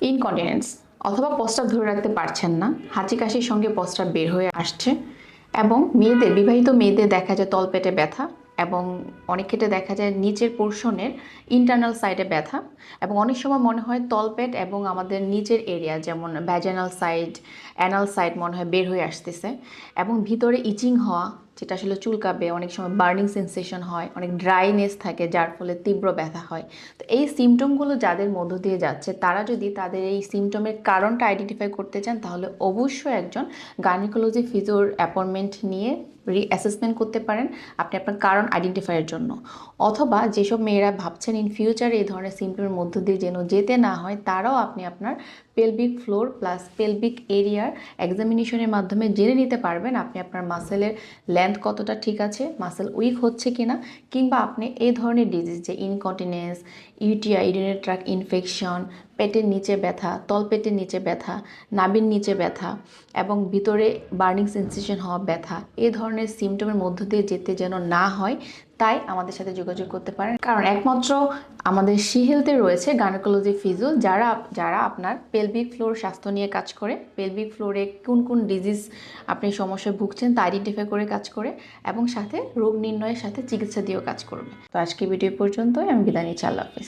Incontinence অথবা প্রস্রাব ধরে রাখতে পারছেন না হাঁচি কাশির সঙ্গে প্রস্রাব বের হয়ে আসছে এবং মেয়েদের, বিবাহিত মেয়েদের দেখা যায় তলপেটে ব্যথা এবং অনেক ক্ষেত্রে দেখা যায় নিচের পোর্শনের ইন্টারনাল সাইডে ব্যথা এবং অনেক সময় মনে হয় তলপেট এবং আমাদের নিচের এরিয়া যেমন ভ্যাজানাল সাইড অ্যানাল সাইড মনে হয় বের হয়ে আসতেছে এবং ভিতরে ইচিং হওয়া যেটা আসলে চুলকাবে, অনেক সময় বার্নিং সেন্সেশন হয়, অনেক ড্রাইনেস থাকে, যার ফলে তীব্র ব্যথা হয়। তো এই সিমটমগুলো যাদের মধ্য দিয়ে যাচ্ছে, তারা যদি তাদের এই সিমটমের কারণটা আইডেন্টিফাই করতে চান, তাহলে অবশ্যই একজন গাইনোকোলজি ফিজিওর অ্যাপয়েন্টমেন্ট নিয়ে রি অ্যাসেসমেন্ট করতে পারেন আপনি আপনার কারণ আইডেন্টিফাইয়ের জন্য। অথবা যেসব মেয়েরা ভাবছেন ইন ফিউচারে এই ধরনের সিমটমের মধ্য দিয়ে যেন যেতে না হয়, তারাও আপনি আপনার পেলভিক ফ্লোর প্লাস পেলভিক এরিয়ার এক্সামিনেশনের মাধ্যমে জেনে নিতে পারবেন আপনি আপনার মাসেলের লেন্থ কতটা ঠিক আছে, মাসেল উইক হচ্ছে কি না কিংবা আপনি এই ধরনের ডিজিজ যে ইনকন্টিনেন্স ইউটিআই ইউরিনের ট্রাক ইনফেকশন পেটের নিচে ব্যথা, তলপেটের নিচে ব্যথা নাবির নিচে ব্যথা, এবং ভিতরে বার্নিং সেন্সেশন হওয়া ব্যথা এ ধরনের সিমটমের মধ্য দিয়ে যেতে যেন না হয় তাই আমাদের সাথে যোগাযোগ করতে পারেন। কারণ একমাত্র আমাদের সিহেলতে রয়েছে গাইনোকোলজি ফিজিও যারা যারা আপনার পেলভিক ফ্লোর স্বাস্থ্য নিয়ে কাজ করে। পেলভিক ফ্লোরে কোন কোন ডিজিজ আপনি সমস্যায় ভুগছেন তা আইডেন্টিফাই করে কাজ করে এবং সাথে রোগ নির্ণয়ের সাথে চিকিৎসা দিয়েও কাজ করবে। তো আজকে ভিডিও পর্যন্তই। আমি বিদায় নিচ্ছি। আল্লাহ হাফিজ।